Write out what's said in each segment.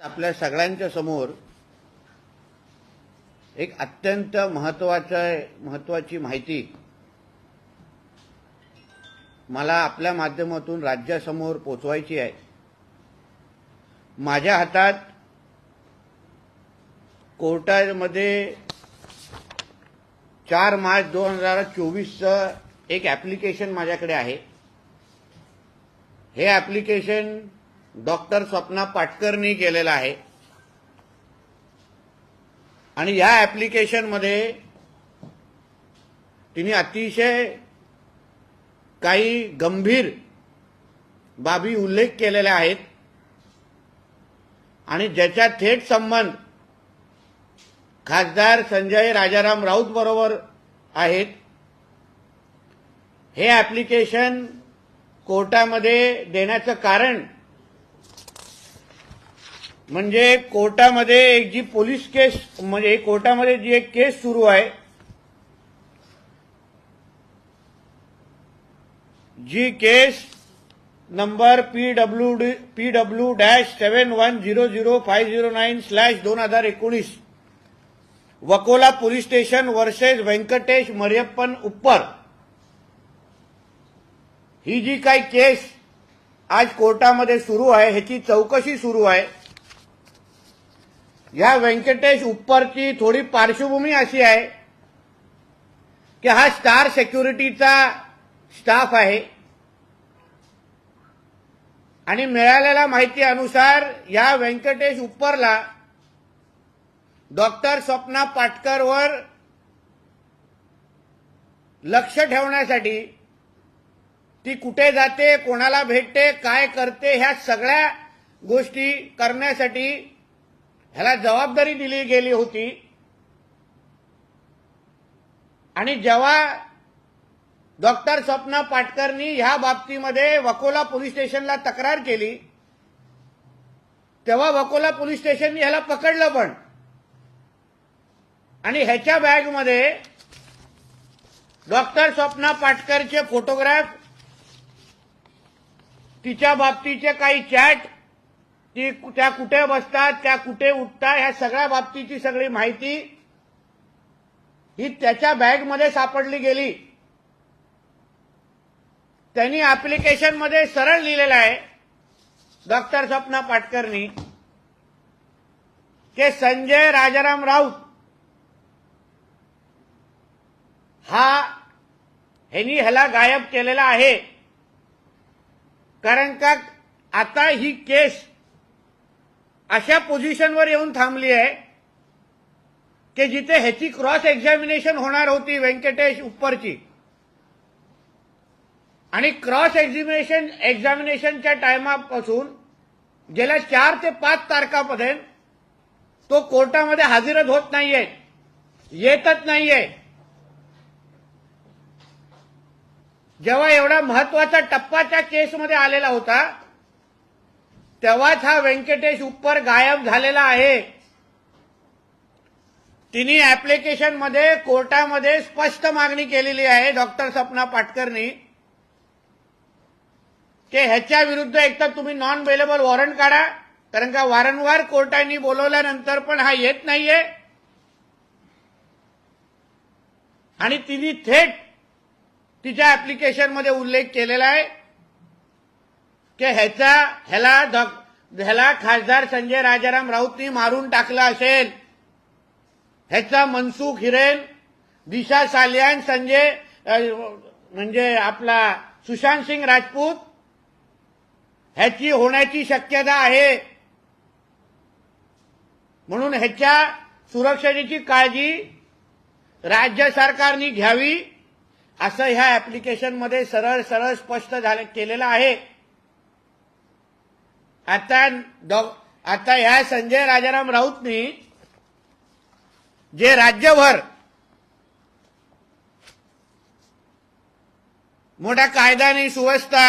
आपल्या सगळ्यांच्या समोर एक अत्यंत महत्वाचं महत्वाची माहिती. मला आपल्या माध्यमातून राज्यासमोर पोचवायची आहे. माझ्या हातात कोर्टामध्ये चार मार्च दोन हजार चोवीसचं एक ॲप्लिकेशन माझ्याकडे आहे. हे ॲप्लिकेशन डॉक्टर स्वप्ना पाटकरनी केलेलं आहे. आणि या ॲप्लिकेशनमध्ये तिने अतिशय काही गंभीर बाबी उल्लेख केलेल्या आहेत. आणि ज्याचा थेट संबंध खासदार संजय राजाराम राऊत बरोबर आहेत. हे ॲप्लिकेशन कोर्टामध्ये देण्याचं कारण म्हणजे कोर्टामध्ये एक जी पोलीस केस म्हणजे कोर्टामध्ये जी एक केस सुरू आहे जी case number P W D P W dash seven one zero zero five zero nine slash दोन हजार एकोणीस Vakola police station versus Venkatesh Mariyappan Uppar. ही जी काही केस आज कोर्टामध्ये सुरू आहे ह्याची चौकशी सुरू आहे. या व्यंकटेश उप्परची थोडी पार्श्वभूमी अशी आहे की हा स्टार सेक्युरिटीचा स्टाफ आहे. आणि मिळालेल्या माहिती अनुसार या व्यंकटेश उप्परला डॉक्टर स्वप्ना पाटकरवर लक्ष ठेवण्यासाठी ती कुठे जाते कोणाला भेटते काय करते ह्या सगळ्या गोष्टी करण्यासाठी ह्याला जबाबदारी दिली गेली होती. आणि जेव्हा डॉक्टर स्वप्ना पाटकरनी ह्या बाबतीमध्ये वकोला पोलीस स्टेशनला तक्रार केली तेव्हा वकोला पोलीस स्टेशननी ह्याला पकडलं पण. आणि ह्याच्या बॅगमध्ये डॉक्टर स्वप्ना पाटकरचे फोटोग्राफ तिच्या बाबतीचे काही चॅट ती त्या कुठे बसतात त्या कुठे उठतात ह्या सगळ्या बाबतीची सगळी माहिती ही त्याच्या बॅगमध्ये सापडली गेली. त्यांनी ऍप्लिकेशनमध्ये सरळ लिहिलेलं आहे डॉक्टर स्वप्ना पाटकरनी के संजय राजाराम राऊत हा ह्यांनी ह्याला गायब केलेला आहे. कारण का आता ही केस अशा पोझिशनवर येऊन थांबली आहे की जिथे ह्याची क्रॉस एक्झामिनेशन होणार होती व्यंकटेश उप्परची आणि क्रॉस एक्झामिनेशन एक्झामिनेशनच्या टायमापासून गेल्या चार ते पाच तारखापर्यंत तो कोर्टामध्ये हजरच होत नाहीये येतच नाहीये. जेव्हा एवढा महत्त्वाचा टप्पा त्या केसमध्ये आलेला होता तेव्हाच हा व्यंकटेश उप्पर गायब झालेला आहे. तिने ऍप्लिकेशनमध्ये कोर्टामध्ये स्पष्ट मागणी केलेली आहे डॉक्टर सपना पाटकरनी. की ह्याच्या विरुद्ध एकतर तुम्ही नॉन बेलेबल वॉरंट काढा कारण का वारंवार कोर्टांनी बोलवल्यानंतर पण हा येत नाहीये. आणि तिने थेट तिच्या ऍप्लिकेशनमध्ये उल्लेख केलेला आहे. की ह्याचा ह्याला ह्याला खासदार संजय राजाराम राऊतनी मारून टाकला असेल. ह्याचा मनसुख हिरेन दिशा सालियान संजय म्हणजे आपला सुशांत सिंग राजपूत ह्याची होण्याची शक्यता आहे. म्हणून ह्याच्या सुरक्षेची काळजी राज्य सरकारने घ्यावी असं ह्या ऍप्लिकेशनमध्ये सरळ सरळ स्पष्ट झालं केलेलं आहे. आता डॉ- आता ह्या संजय राजाराम राऊतनी जे राज्यभर मोठा कायदा आणि सुव्यवस्था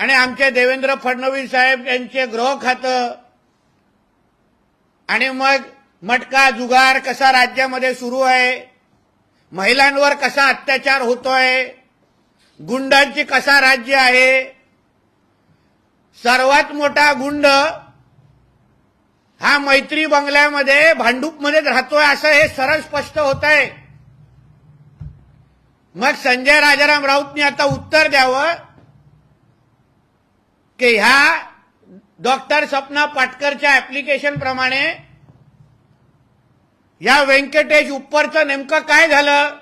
आणि आमचे देवेंद्र फडणवीस साहेब यांचे गृह खातं आणि मग मटका जुगार कसा राज्यामध्ये सुरू आहे महिलांवर कसा अत्याचार होतोय गुंडांची कसा राज्य आहे सर्वात मोठा गुंड हा मैत्री बंगल्यामध्ये भांडूपमध्ये राहतोय असं हे सरळ स्पष्ट होत आहे मग संजय राजाराम राऊतनी आता उत्तर द्यावं की ह्या डॉक्टर सपना पाटकरच्या ऍप्लिकेशन प्रमाणे या व्यंकटेश उपरचं नेमकं काय झालं?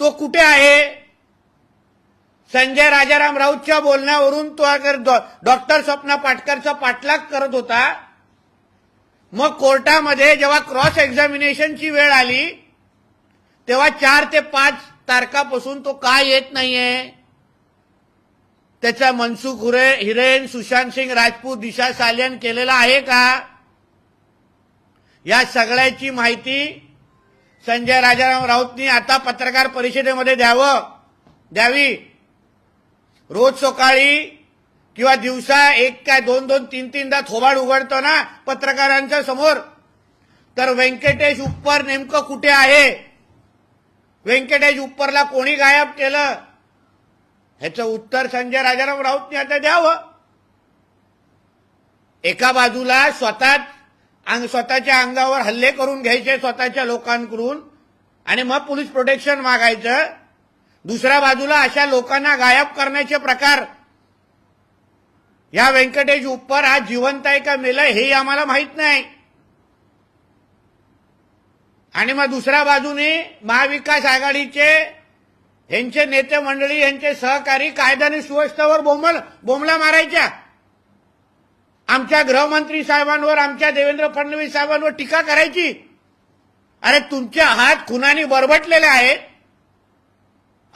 तो कुठे आहे? संजय राजाराम राऊतच्या बोलण्यावरून तो अगर डॉक्टर स्वप्ना पाटकरचा पाठलाग करत होता मग कोर्टामध्ये जेव्हा क्रॉस एक्झामिनेशनची वेळ आली तेव्हा चार ते पाच तारखापासून तो का येत नाहीये? त्याचा मनसुख हुरे हिरेन सुशांत सिंग राजपूत दिशा सालियन केलेला आहे का? या सगळ्याची माहिती संजय राजाराम राऊतनी आता पत्रकार परिषदेमध्ये द्यावं द्यावी. रोज सकाळी किंवा दिवसा एक काय दोन दोन तीन तीनदा थोबाड उघडतो ना पत्रकारांच्या समोर. तर व्यंकटेश उप्पर नेमकं कुठे आहे? व्यंकटेश उप्परला कोणी गायब केलं? ह्याचं उत्तर संजय राजाराम राऊतनी आता द्यावं. एका बाजूला स्वतः अंग स्वतःच्या अंगावर हल्ले करून घ्यायचे स्वतःच्या लोकांकडून आणि मग पोलीस प्रोटेक्शन मागायचं. दुसऱ्या बाजूला अशा लोकांना गायब करण्याचे प्रकार. या व्यंकटेश उप्पर हा जिवंत आहे का मेलं हेही आम्हाला माहीत नाही. आणि मग दुसऱ्या बाजूने महाविकास आघाडीचे यांचे नेते मंडळी यांचे सहकारी कायदा आणि सुव्यवस्थेवर बोंबल बोंबला मारायच्या. आमच्या गृहमंत्री साहेबांवर आमच्या देवेंद्र फडणवीस साहेबांवर टीका करायची. अरे तुमचे हात खुनाने बरबटलेले आहेत.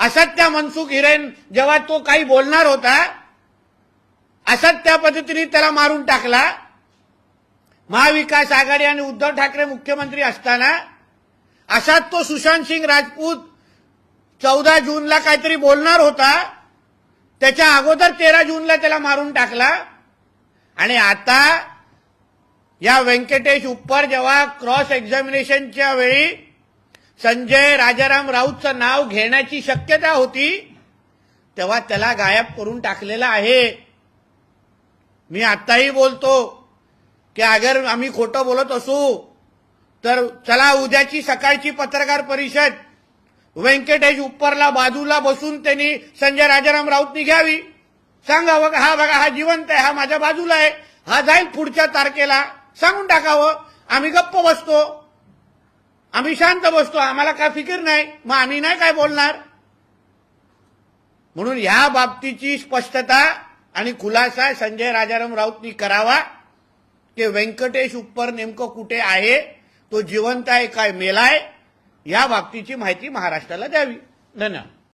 असंच त्या मनसुख हिरेन जेव्हा तो काही बोलणार होता असंच त्या पद्धतीने त्याला मारून टाकला. महाविकास आघाडी आणि उद्धव ठाकरे मुख्यमंत्री असताना असाच तो सुशांत सिंग राजपूत चौदा जूनला काहीतरी बोलणार होता. त्याच्या अगोदर तेरा जूनला त्याला मारून टाकला. आणि आता या व्यंकटेश उप्पर जेव्हा क्रॉस एक्झामिनेशनच्या वेळी संजय राजाराम राऊतचं नाव घेण्याची शक्यता होती तेव्हा त्याला गायब करून टाकलेला आहे. मी आत्ताही बोलतो की अगर आम्ही खोटं बोलत असू तर चला उद्याची सकाळची पत्रकार परिषद. व्यंकटेश उप्परला बाजूला बसून त्यांनी संजय राजाराम राऊतनी घ्यावी. सांगा बघा हा बघा हा जिवंत आहे हा माझ्या बाजूला आहे. हा जाईल पुढच्या तारखेला. सांगून टाकावं. आम्ही गप्प बसतो. आम्ही शांत बसतो आम्हाला काय फिकीर नाही. मग आम्ही नाही काय बोलणार? म्हणून ह्या बाबतीची स्पष्टता आणि खुलासा संजय राजाराम राऊतनी करावा की व्यंकटेश उप्पर नेमकं कुठे आहे तो जिवंत आहे काय मेलाय या बाबतीची माहिती महाराष्ट्राला द्यावी. धन्यवाद.